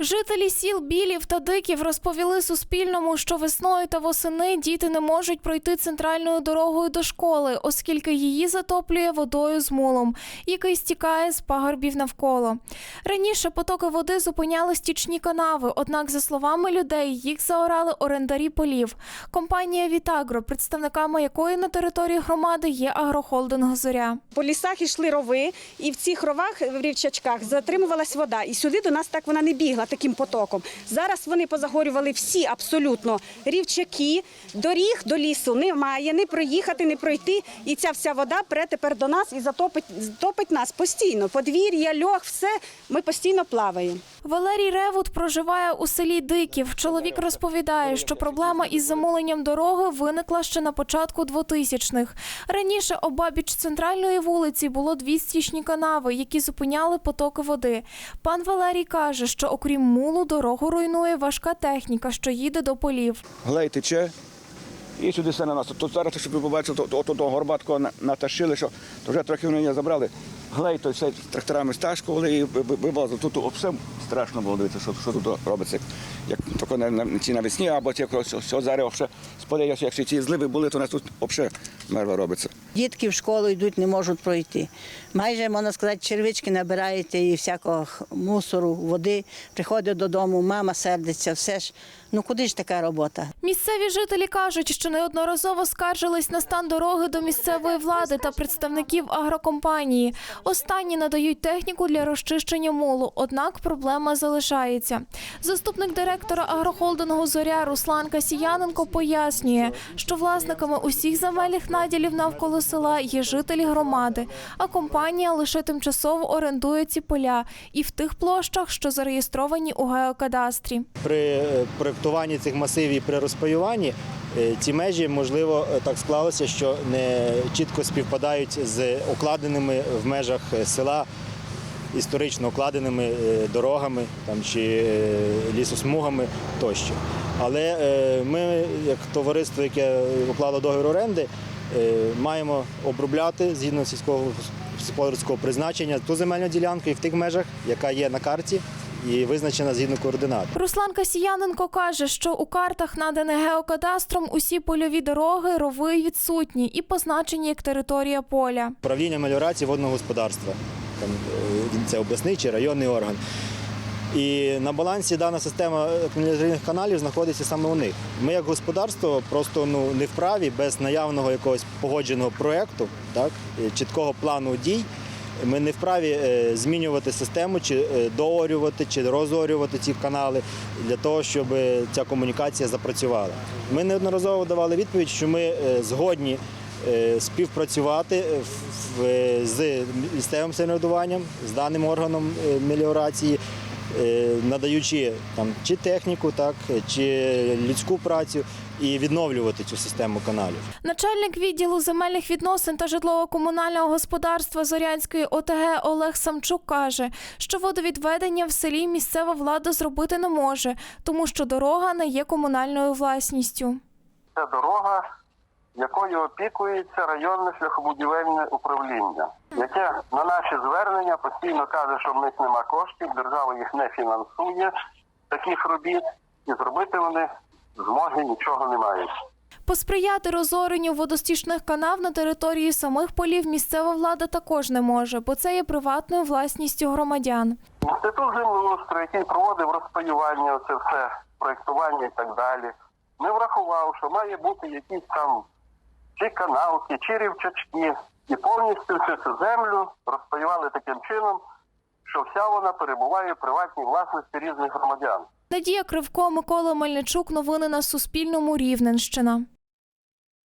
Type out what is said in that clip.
Жителі сіл Білів та Диків розповіли Суспільному, що весною та восени діти не можуть пройти центральною дорогою до школи, оскільки її затоплює водою з мулом, який стікає з пагорбів навколо. Раніше потоки води зупиняли стічні канави, однак, за словами людей, їх заорали орендарі полів. Компанія Вітагро, представниками якої на території громади є агрохолдинг Зоря. По лісах йшли рови, і в цих ровах в рівчачках затримувалась вода. І сюди до нас так вона не бігла таким потоком. Зараз вони позагорювали всі абсолютно рівчаки, доріг до лісу немає, не проїхати, не пройти. І ця вся вода пре тепер до нас і затопить, затопить нас постійно. Подвір'я, льох, все ми постійно плаваємо. Валерій Ревут проживає у селі Диків. Чоловік розповідає, що проблема із замуленням дороги виникла ще на початку 2000-х. Раніше обабіч центральної вулиці було дві стічні канави, які зупиняли потоки води. Пан Валерій каже, що окрім мулу дорогу руйнує важка техніка, що їде до полів. глей тече. І сюди все на нас. Тут зараз, щоб ви побачили, то, то, то, то горбатко на- натащили, що то вже трохи вони забрали. Глей, то все тракторами сташкували і ви- ви- вивозили. Тут все страшно було дивитися, що, що тут робиться. Як тільки на, на, ці навесні, або ті, що, зараз ще сподає, якщо ці зливи були, то у нас тут взагалі мерва робиться. Дітки в школу йдуть, не можуть пройти. Майже, можна сказати, червички набираєте і всякого мусору, води. Приходить додому, мама сердиться, все ж. Ну куди ж така робота? Місцеві жителі кажуть, що неодноразово скаржились на стан дороги до місцевої влади та представників агрокомпанії. Останні надають техніку для розчищення мулу, однак проблема залишається. Заступник директора агрохолдингу Зоря Руслан Касіяненко пояснює, що власниками усіх земельних наділів навколо села є жителі громади, а компанія лише тимчасово орендує ці поля і в тих площах, що зареєстровані у геокадастрі. При е, проєктуванні цих масивів і при розпаюванні ці межі, можливо, е, так склалося, що не чітко співпадають з окладеними в межах е, села історично окладеними е, дорогами там, чи е, лісосмугами тощо. Але е, ми, як товариство, яке уклало договір оренди, е, маємо обробляти згідно сільського господарського призначення ту земельну ділянку і в тих межах, яка є на карті і визначена згідно координат. Руслан Касіяненко каже, що у картах, наданих геокадастром, усі польові дороги, рови відсутні і позначені як територія поля. Управління меліорації водного господарства. Там, е, це обласний чи районний орган. І на балансі дана система каналізаційних каналів знаходиться саме у них. Ми, як господарство, просто ну, не вправі без наявного якогось погодженого проєкту, так, чіткого плану дій. Ми не вправі е, змінювати систему, чи е, доорювати, чи розорювати ці канали для того, щоб е, ця комунікація запрацювала. Ми неодноразово давали відповідь, що ми згодні співпрацювати з місцевим самоврядуванням, з даним органом меліорації, надаючи там чи техніку, так чи людську працю і відновлювати цю систему каналів. Начальник відділу земельних відносин та житлово-комунального господарства Зорянської ОТГ Олег Самчук каже, що водовідведення в селі місцева влада зробити не може, тому що дорога не є комунальною власністю. Це дорога, якою опікується районне шляхобудівельне управління, яке на наші звернення постійно каже, що в них нема коштів, держава їх не фінансує таких робіт, і зробити вони змоги нічого не мають. Посприяти розоренню водостічних канав на території самих полів місцева влада також не може, бо це є приватною власністю громадян. Інститут землеустрою, який проводив розпаювання, це все проєктування і так далі, не врахував, що має бути якісь там чи каналки, чи рівчачки, і повністю всю цю землю розпаювали таким чином, що вся вона перебуває в приватній власності різних громадян. Надія Кривко, Микола Мельничук. Новини на Суспільному. Рівненщина.